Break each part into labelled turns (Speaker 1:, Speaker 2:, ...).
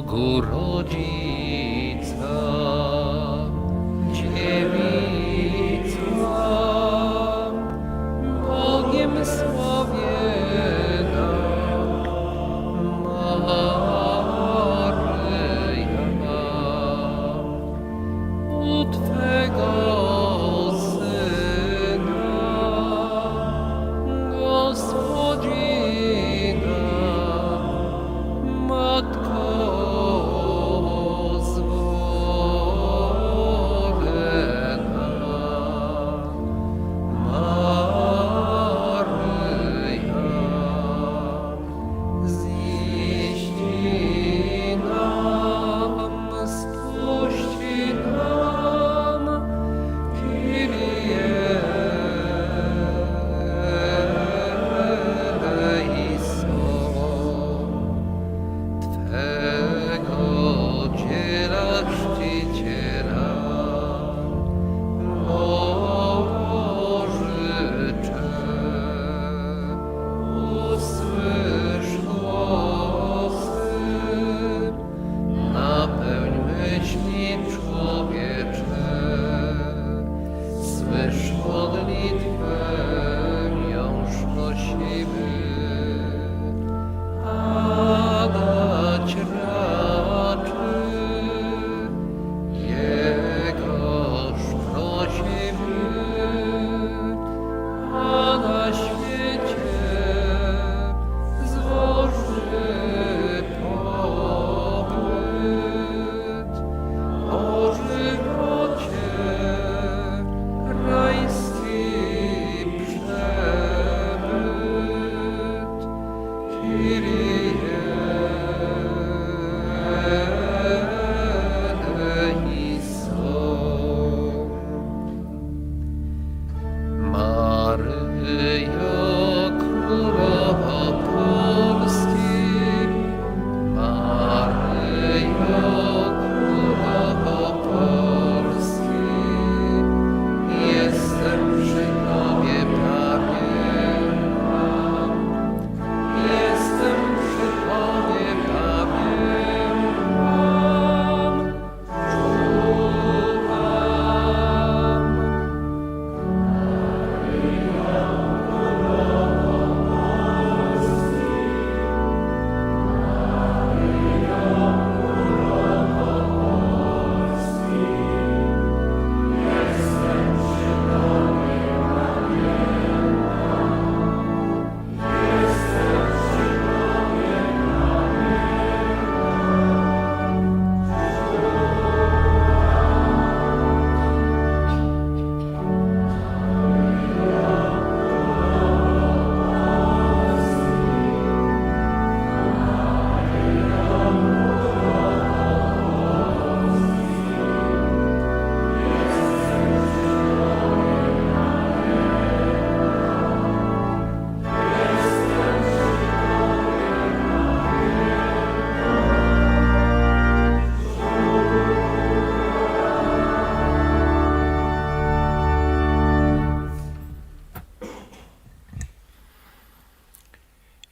Speaker 1: Bogu rodzica,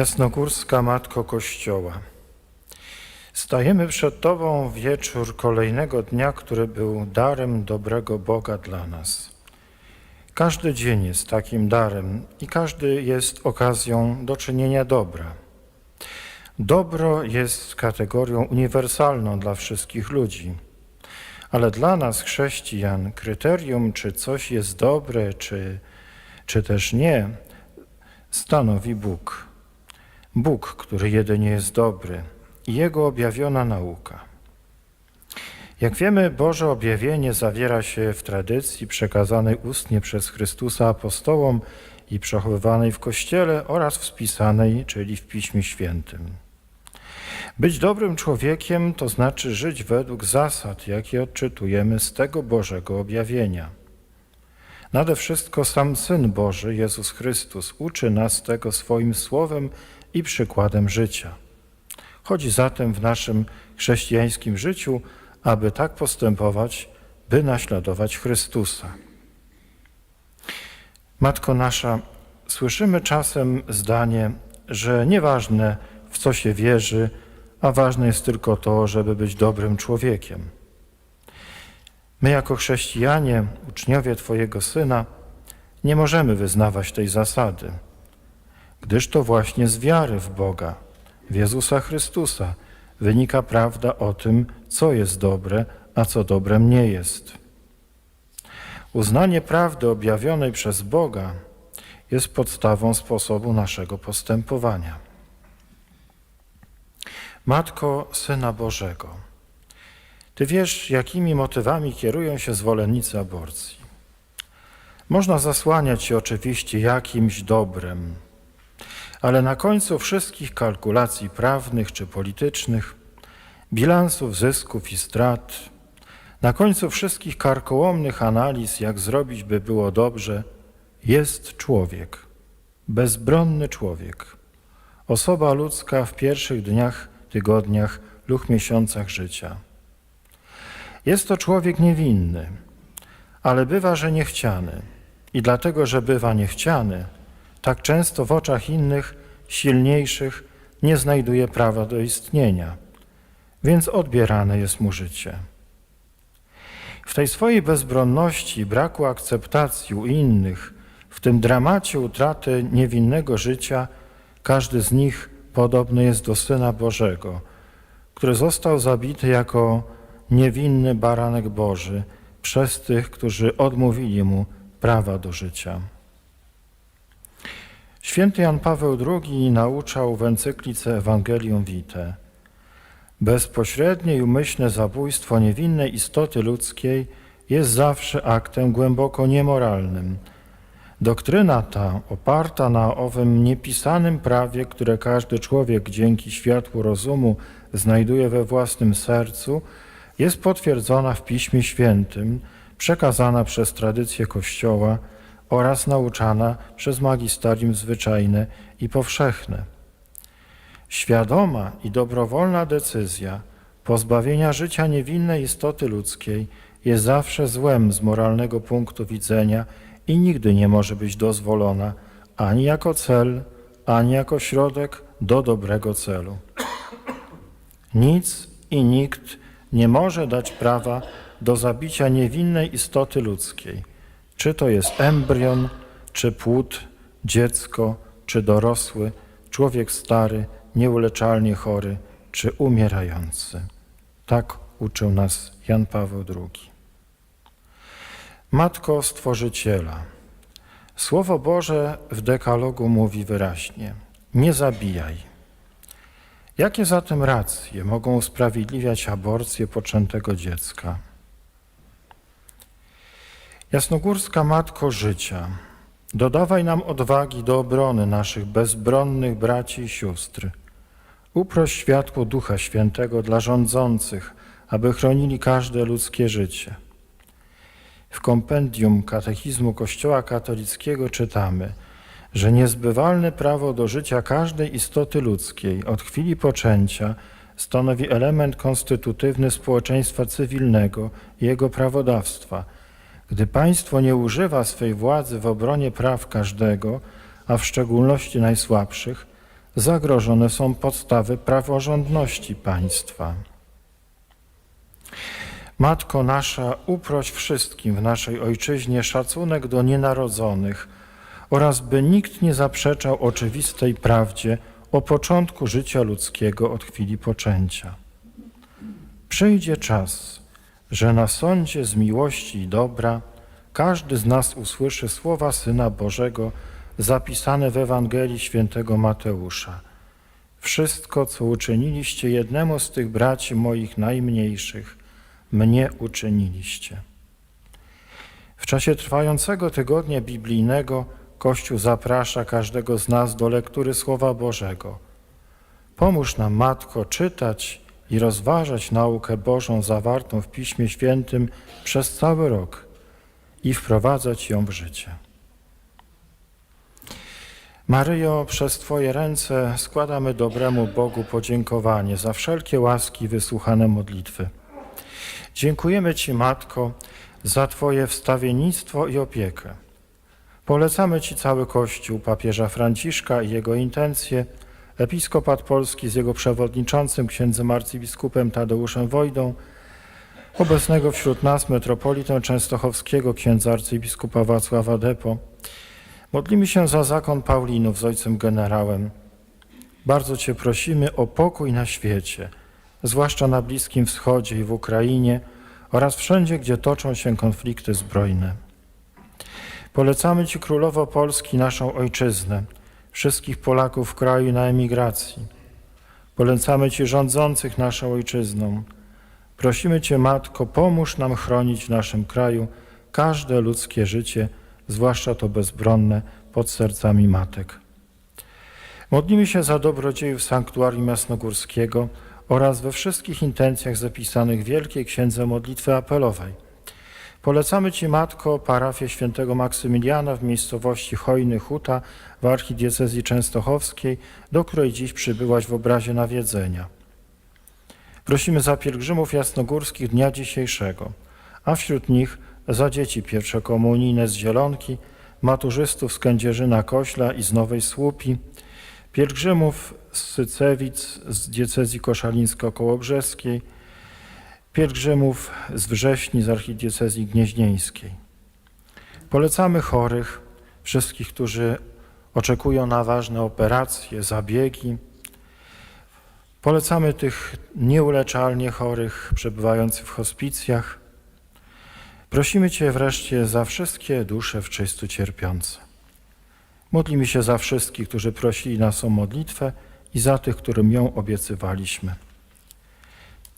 Speaker 2: Jasnogórska Matko Kościoła, stajemy przed Tobą wieczór kolejnego dnia, który był darem dobrego Boga dla nas. Każdy dzień jest takim darem i każdy jest okazją do czynienia dobra. Dobro jest kategorią uniwersalną dla wszystkich ludzi, ale dla nas, chrześcijan, kryterium, czy coś jest dobre, czy, czy też nie, stanowi Bóg. Bóg, który jedynie jest dobry i Jego objawiona nauka. Jak wiemy, Boże objawienie zawiera się w tradycji przekazanej ustnie przez Chrystusa apostołom i przechowywanej w Kościele oraz w spisanej, czyli w Piśmie Świętym. Być dobrym człowiekiem to znaczy żyć według zasad, jakie odczytujemy z tego Bożego objawienia. Nade wszystko sam Syn Boży, Jezus Chrystus, uczy nas tego swoim słowem i przykładem życia. Chodzi zatem w naszym chrześcijańskim życiu, aby tak postępować, by naśladować Chrystusa. Matko nasza, słyszymy czasem zdanie, że nieważne w co się wierzy, a ważne jest tylko to, żeby być dobrym człowiekiem. My, jako chrześcijanie, uczniowie Twojego Syna, nie możemy wyznawać tej zasady, gdyż to właśnie z wiary w Boga, w Jezusa Chrystusa, wynika prawda o tym, co jest dobre, a co dobrem nie jest. Uznanie prawdy objawionej przez Boga jest podstawą sposobu naszego postępowania. Matko Syna Bożego, Ty wiesz, jakimi motywami kierują się zwolennicy aborcji. Można zasłaniać się oczywiście jakimś dobrem, ale na końcu wszystkich kalkulacji prawnych czy politycznych, bilansów zysków i strat, na końcu wszystkich karkołomnych analiz, jak zrobić by było dobrze, jest człowiek, bezbronny człowiek, osoba ludzka w pierwszych dniach, tygodniach lub miesiącach życia. Jest to człowiek niewinny, ale bywa, że niechciany. I dlatego, że bywa niechciany, tak często w oczach innych, silniejszych, nie znajduje prawa do istnienia, więc odbierane jest mu życie. W tej swojej bezbronności, braku akceptacji u innych, w tym dramacie utraty niewinnego życia, każdy z nich podobny jest do Syna Bożego, który został zabity jako niewinny baranek Boży przez tych, którzy odmówili mu prawa do życia. Święty Jan Paweł II nauczał w encyklice Evangelium Vitae Bezpośrednie i umyślne zabójstwo niewinnej istoty ludzkiej jest zawsze aktem głęboko niemoralnym. Doktryna ta, oparta na owym niepisanym prawie, które każdy człowiek dzięki światłu rozumu znajduje we własnym sercu, jest potwierdzona w Piśmie Świętym, przekazana przez tradycję Kościoła oraz nauczana przez magisterium zwyczajne i powszechne. Świadoma i dobrowolna decyzja pozbawienia życia niewinnej istoty ludzkiej jest zawsze złem z moralnego punktu widzenia i nigdy nie może być dozwolona ani jako cel, ani jako środek do dobrego celu. Nic i nikt nie może dać prawa do zabicia niewinnej istoty ludzkiej, czy to jest embrion, czy płód, dziecko, czy dorosły, człowiek stary, nieuleczalnie chory czy umierający. Tak uczył nas Jan Paweł II. Matko Stworzyciela. Słowo Boże w dekalogu mówi wyraźnie: nie zabijaj. Jakie zatem racje mogą usprawiedliwiać aborcję poczętego dziecka? Jasnogórska Matko Życia, dodawaj nam odwagi do obrony naszych bezbronnych braci i sióstr. Uproś światło Ducha Świętego dla rządzących, aby chronili każde ludzkie życie. W kompendium Katechizmu Kościoła katolickiego czytamy, że niezbywalne prawo do życia każdej istoty ludzkiej od chwili poczęcia stanowi element konstytutywny społeczeństwa cywilnego i jego prawodawstwa. Gdy państwo nie używa swej władzy w obronie praw każdego, a w szczególności najsłabszych, zagrożone są podstawy praworządności państwa. Matko nasza, uproś wszystkim w naszej ojczyźnie szacunek do nienarodzonych oraz by nikt nie zaprzeczał oczywistej prawdzie o początku życia ludzkiego od chwili poczęcia. Przyjdzie czas, że na sądzie z miłości i dobra każdy z nas usłyszy słowa Syna Bożego zapisane w Ewangelii świętego Mateusza. Wszystko, co uczyniliście jednemu z tych braci moich najmniejszych, mnie uczyniliście. W czasie trwającego tygodnia biblijnego Kościół zaprasza każdego z nas do lektury Słowa Bożego. Pomóż nam, Matko, czytać i rozważać naukę Bożą zawartą w Piśmie Świętym przez cały rok i wprowadzać ją w życie. Maryjo, przez Twoje ręce składamy dobremu Bogu podziękowanie za wszelkie łaski wysłuchane modlitwy. Dziękujemy Ci, Matko, za Twoje wstawiennictwo i opiekę. Polecamy Ci cały Kościół papieża Franciszka i jego intencje episkopat polski z jego przewodniczącym, księdzem arcybiskupem Tadeuszem Wojdą, obecnego wśród nas metropolitę częstochowskiego, księdza arcybiskupa Wacława Depo. Modlimy się za zakon Paulinów z ojcem generałem. Bardzo Cię prosimy o pokój na świecie, zwłaszcza na Bliskim Wschodzie i w Ukrainie oraz wszędzie, gdzie toczą się konflikty zbrojne. Polecamy Ci Królowo Polski, naszą ojczyznę, wszystkich Polaków w kraju na emigracji. Polecamy Ci rządzących naszą ojczyzną. Prosimy Cię, Matko, pomóż nam chronić w naszym kraju każde ludzkie życie, zwłaszcza to bezbronne, pod sercami matek. Modlimy się za dobrodziejów Sanktuarium Jasnogórskiego oraz we wszystkich intencjach zapisanych w Wielkiej Księdze Modlitwy Apelowej. Polecamy Ci, Matko, parafię świętego Maksymiliana w miejscowości Hojny Huta w archidiecezji częstochowskiej, do której dziś przybyłaś w obrazie nawiedzenia. Prosimy za pielgrzymów jasnogórskich dnia dzisiejszego, a wśród nich za dzieci pierwszokomunijne z Zielonki, maturzystów z Kędzierzyna Kośla i z Nowej Słupi, pielgrzymów z Sycewic, z diecezji koszalińsko-kołobrzeskiej, pielgrzymów z Wrześni, z archidiecezji gnieźnieńskiej. Polecamy chorych, wszystkich, którzy oczekują na ważne operacje, zabiegi. Polecamy tych nieuleczalnie chorych, przebywających w hospicjach. Prosimy Cię wreszcie za wszystkie dusze w czystu cierpiące. Modlimy się za wszystkich, którzy prosili nas o modlitwę i za tych, którym ją obiecywaliśmy.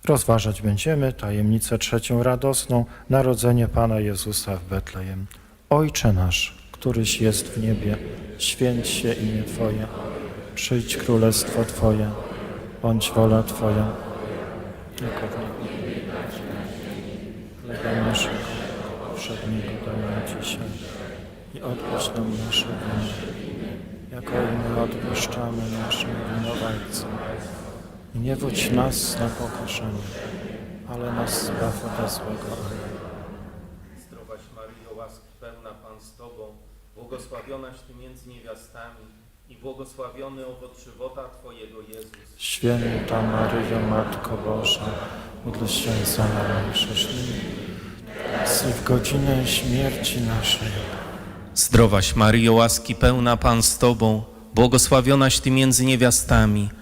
Speaker 2: Rozważać będziemy tajemnicę trzecią radosną, narodzenie Pana Jezusa w Betlejem. Ojcze nasz, któryś jest w niebie, święć się imię Twoje, przyjdź królestwo Twoje, bądź wola Twoja, jako w niebie. Chleba naszego powszedniego daj dzisiaj i odpuść nam nasze winy, jako i my odpuszczamy naszym winowajcom. Nie wódź nas na pokuszenie, ale nas zbaw ode złego.
Speaker 3: Zdrowaś Maryjo, łaski pełna Pan z Tobą, błogosławionaś Ty między niewiastami i błogosławiony owoc żywota Twojego Jezus.
Speaker 2: Święta Maryjo, Matko Boża, módl się za nami grzesznymi, teraz i w godzinę śmierci naszej.
Speaker 3: Zdrowaś Maryjo, łaski pełna Pan z Tobą, błogosławionaś Ty między niewiastami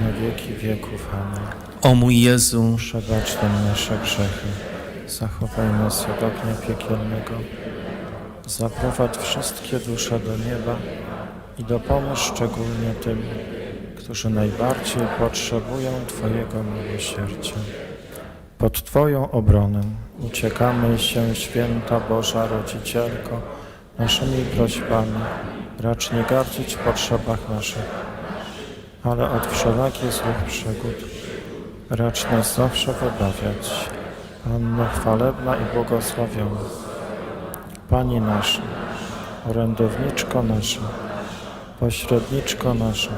Speaker 2: na wieki wieków. Amen.
Speaker 3: O mój Jezu,
Speaker 2: Przebacz nam nasze grzechy, zachowaj nas od ognia piekielnego, zaprowadź wszystkie dusze do nieba i dopomóż szczególnie tym, którzy najbardziej potrzebują Twojego miłosierdzia. Pod Twoją obronę uciekamy się, święta Boża Rodzicielko, naszymi prośbami, racz nie gardzić w potrzebach naszych, ale od wszelakich złych przygód Racz nas zawsze wybawiać, chwalebna i błogosławiona. Pani nasza, orędowniczko nasza, pośredniczko nasza,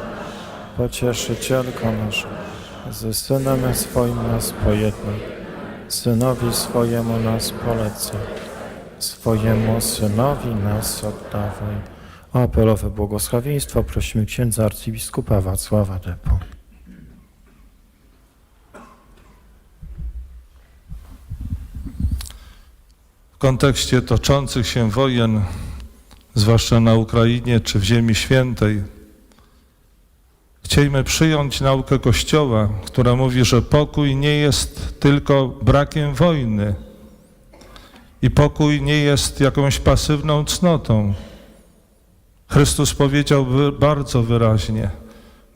Speaker 2: pocieszycielko nasza, ze Synem swoim nas pojednaj, Synowi swojemu nas polecaj, swojemu Synowi nas oddawaj. O apelowe błogosławieństwo prosimy księdza arcybiskupa Wacława Depo.
Speaker 4: W kontekście toczących się wojen, zwłaszcza na Ukrainie czy w Ziemi Świętej, chcielibyśmy przyjąć naukę Kościoła, która mówi, że pokój nie jest tylko brakiem wojny i pokój nie jest jakąś pasywną cnotą. Chrystus powiedział bardzo wyraźnie: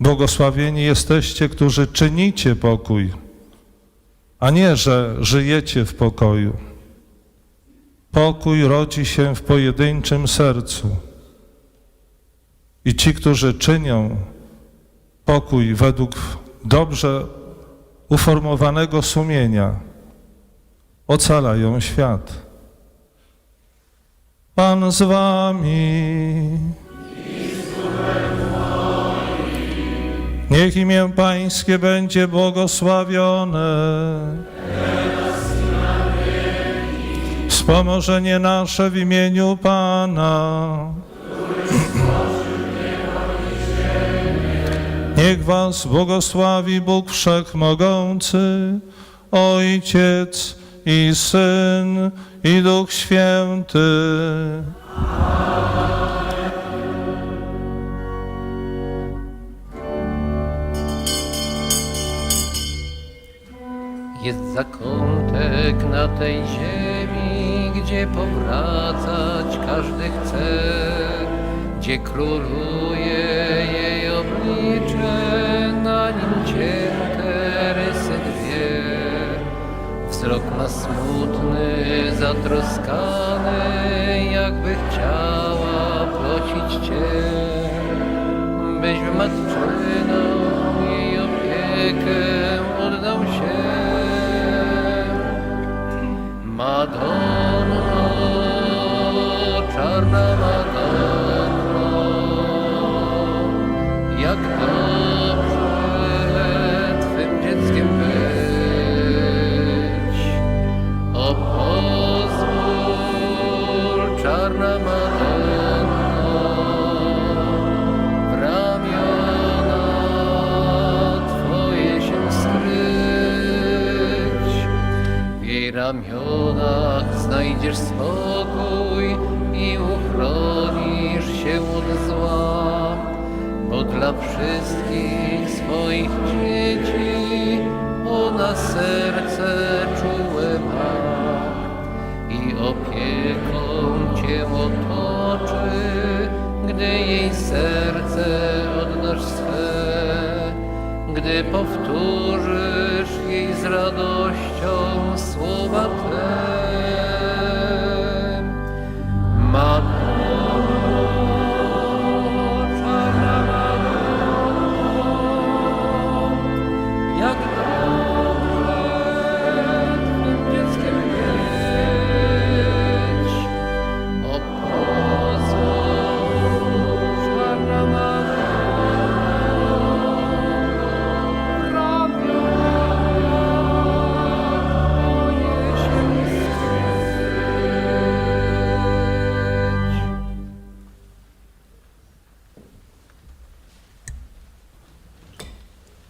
Speaker 4: Błogosławieni jesteście, którzy czynicie pokój, a nie, że żyjecie w pokoju. Pokój rodzi się w pojedynczym sercu. I ci, którzy czynią pokój według dobrze uformowanego sumienia, ocalają świat. Pan z wami. Niech imię Pańskie będzie błogosławione. Wspomożenie nasze w imieniu Pana. Niech Was błogosławi Bóg Wszechmogący, Ojciec i Syn i Duch Święty.
Speaker 1: Zakątek na tej ziemi, gdzie powracać każdy chce, gdzie króluje jej oblicze, na nim cięte rysy dwie. Wzrok ma smutny, zatroskany, jakby chciała prosić Cię, byś w matczyną jej opiekę oddał się. Madonno, czarna Madonno, jak dobrze Twym dzieckiem być. O pozwól, czarna Madonno, w ramiona Twoje się skryć. W jej ramionach znajdziesz spokój i uchronisz się od zła, bo dla wszystkich swoich dzieci ona serce czułe ma i opieką Cię otoczy, gdy jej serce oddasz swe, gdy powtórzysz jej z radością słowa Te.